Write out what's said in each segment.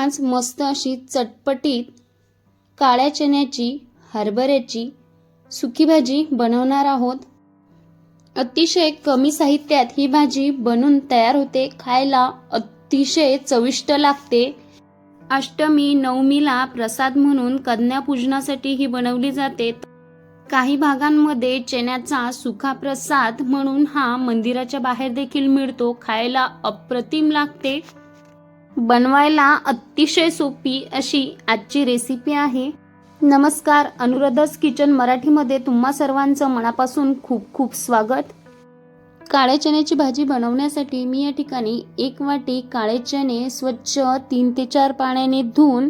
आज मस्त अशी चटपटीत काळ्या चण्याची हरभऱ्याची सुकी भाजी बनवणार आहोत. अतिशय कमी साहित्यात ही भाजी बनून तयार होते खायला अतिशय चविष्ट लागते. अष्टमी नवमीला प्रसाद म्हणून कन्यापूजनासाठी ही बनवली जाते. काही भागांमध्ये चण्याचा सुखा प्रसाद म्हणून हा मंदिराच्या बाहेर देखील मिळतो खायला अप्रतिम लागते. बनवायला अतिशय सोपी अशी आजची रेसिपी आहे. नमस्कार अनुराधास किचन मराठीमध्ये तुम्हा सर्वांचं मनापासून खूप खूप स्वागत. काळ्या चण्याची भाजी बनवण्यासाठी मी या ठिकाणी एक वाटी काळे चणे स्वच्छ तीन ते चार पाण्याने धुवून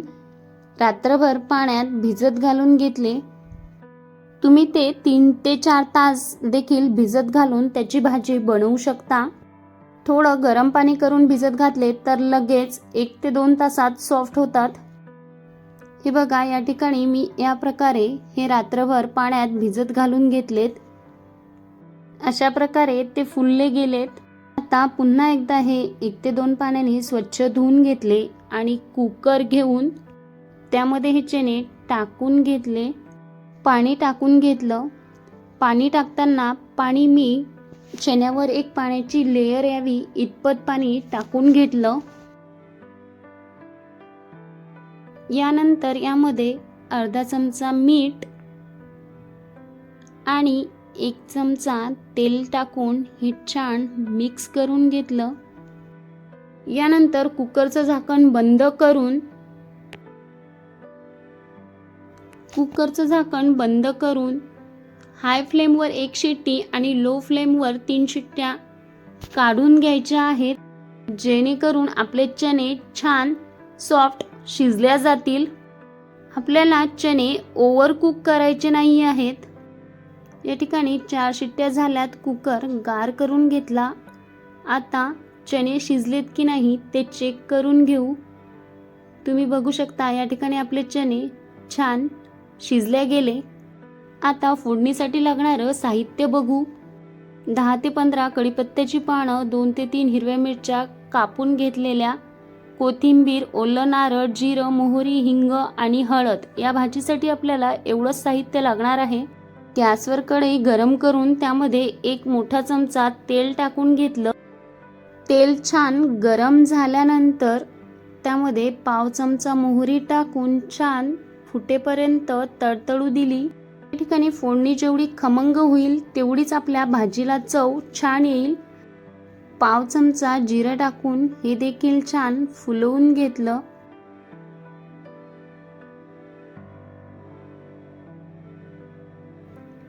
रात्रभर पाण्यात भिजत घालून घेतले. तुम्ही ते तीन ते चार तास देखील भिजत घालून त्याची भाजी बनवू शकता. थोडं गरम पाणी करून भिजत घातले तर लगेच एक ते दोन तासात सॉफ्ट होतात. हे बघा या ठिकाणी मी या प्रकारे हे रात्रभर पाण्यात भिजत घालून घेतलेत. अशा प्रकारे ते फुलले गेलेत. आता पुन्हा एकदा हे एक ते दोन पाण्याने स्वच्छ धुवून घेतले आणि कुकर घेऊन त्यामध्ये हे चणे टाकून घेतले. पाणी टाकून घेतलं. पाणी टाकताना पाणी मी चण्यावर एक पाण्याची लेयर यावी इतपत पाणी टाकून घेतलं. यानंतर यामध्ये अर्धा चमचा मीठ आणि एक चमचा तेल टाकून हे छान मिक्स करून घेतलं. यानंतर कुकरचं झाकण बंद करून कुकरचं झाकण बंद करून हाय फ्लेमवर एक शिट्टी आणि लो फ्लेमवर तीन शिट्ट्या काढून घ्यायच्या आहेत जेणेकरून आपले चणे छान सॉफ्ट शिजल्या जातील. आपल्याला चणे ओव्हर कुक करायचे नाही आहेत. या ठिकाणी चार शिट्ट्या झाल्यात कुकर गार करून घेतला. आता चणे शिजलेत की नाही ते चेक करून घेऊ. तुम्ही बघू शकता या ठिकाणी आपले चणे छान शिजल्या गेले. आता फोडणीसाठी लागणारं साहित्य बघू. दहा ते पंधरा कढीपत्त्याची पानं दोन ते तीन हिरव्या मिरच्या कापून घेतलेल्या कोथिंबीर ओलं नारळ जिरं मोहरी हिंग आणि हळद या भाजीसाठी आपल्याला एवढंच साहित्य लागणार आहे. गॅसवर कढई गरम करून त्यामध्ये एक मोठा चमचा तेल टाकून घेतलं. तेल छान गरम झाल्यानंतर त्यामध्ये पाव चमचा मोहरी टाकून छान फुटेपर्यंत तडतडू दिली. ठिकाणी फोडणी जेवढी खमंग होईल तेवढीच आपल्या भाजीला चव छान येईल. पाव चमचा जिरं टाकून हे देखील छान फुलवून घेतलं.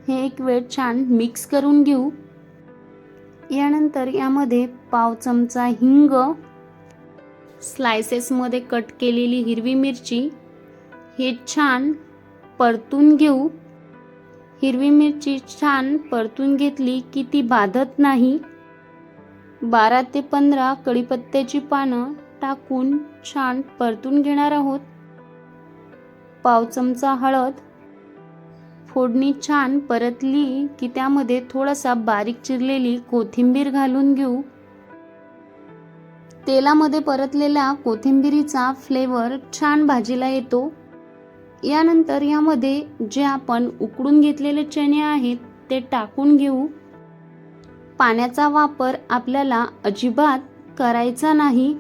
हे एक वेळ छान मिक्स करून घेऊ. यानंतर यामध्ये पाव चमचा हिंग स्लायसेसमध्ये कट केलेली हिरवी मिरची हे छान परतून घेऊ. हिरवी मिरची छान परतून घेतली की ती बाधत नाही. बारा ते पंधरा कढीपत्त्याची पानं टाकून छान परतून घेणार आहोत. पाव चमचा हळद. फोडणी छान परतली की त्यामध्ये थोडासा बारीक चिरलेली कोथिंबीर घालून घेऊ. तेलामध्ये परतलेल्या कोथिंबीरीचा फ्लेवर छान भाजीला येतो. यानंतर यामध्ये जे आपण उकडून घेतलेले चणे आहेत ते टाकून घेऊ. पाण्याचा वापर आपल्याला अजिबात करायचा नाही.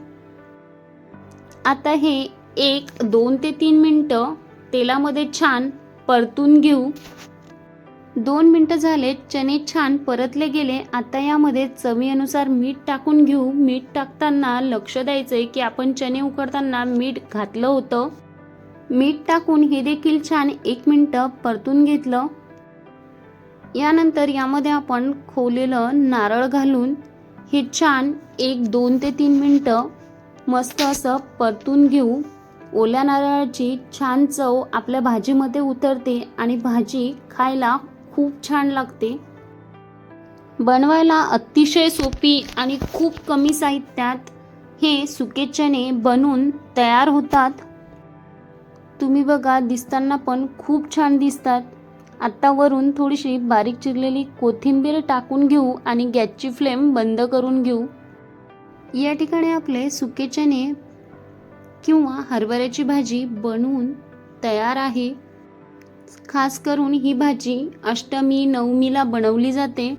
आता हे एक दोन ते तीन मिनटं तेलामध्ये छान परतून घेऊ. दोन मिनटं झाले चणे छान परतले गेले. आता यामध्ये चवीनुसार मीठ टाकून घेऊ. मीठ टाकताना लक्ष द्यायचंय की आपण चणे उकडताना मीठ घातलं होतं. मीठ टाकून हे देखील छान एक मिनटं परतून घेतलं. यानंतर यामध्ये आपण खोवलेलं नारळ घालून हे छान एक दोन ते तीन मिनटं मस्त असं परतून घेऊ. ओल्या नारळाची छान चव आपल्या भाजीमध्ये उतरते आणि भाजी खायला खूप छान लागते. बनवायला अतिशय सोपी आणि खूप कमी साहित्यात हे सुके चणे बनून तयार होतात. तुम्ही बघा दिसताना पण खूप छान दिसतात. आत्ता वरून थोडीशी बारीक चिरलेली कोथिंबीर टाकून घेऊ आणि गॅसची फ्लेम बंद करून घेऊ. या ठिकाणी आपले सुके चणे किंवा हरभऱ्याची भाजी बनवून तयार आहे. खास करून ही भाजी अष्टमी नवमीला बनवली जाते.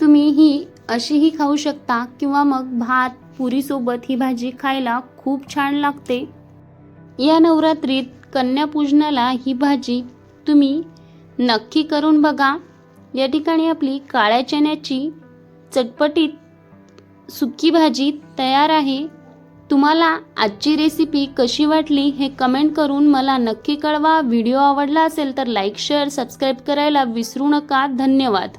तुम्ही ही अशीही खाऊ शकता किंवा मग भात पुरीसोबत ही भाजी खायला खूप छान लागते. या नवरात्रीत कन्यापूजनाला ही भाजी तुम्ही नक्की करून बघा. या ठिकाणी आपली काळ्या चण्याची चटपटीत सुकी भाजी तयार आहे. तुम्हाला आजची रेसिपी कशी वाटली हे कमेंट करून मला नक्की कळवा. व्हिडिओ आवडला असेल तर लाईक शेअर सबस्क्राईब करायला विसरू नका. धन्यवाद.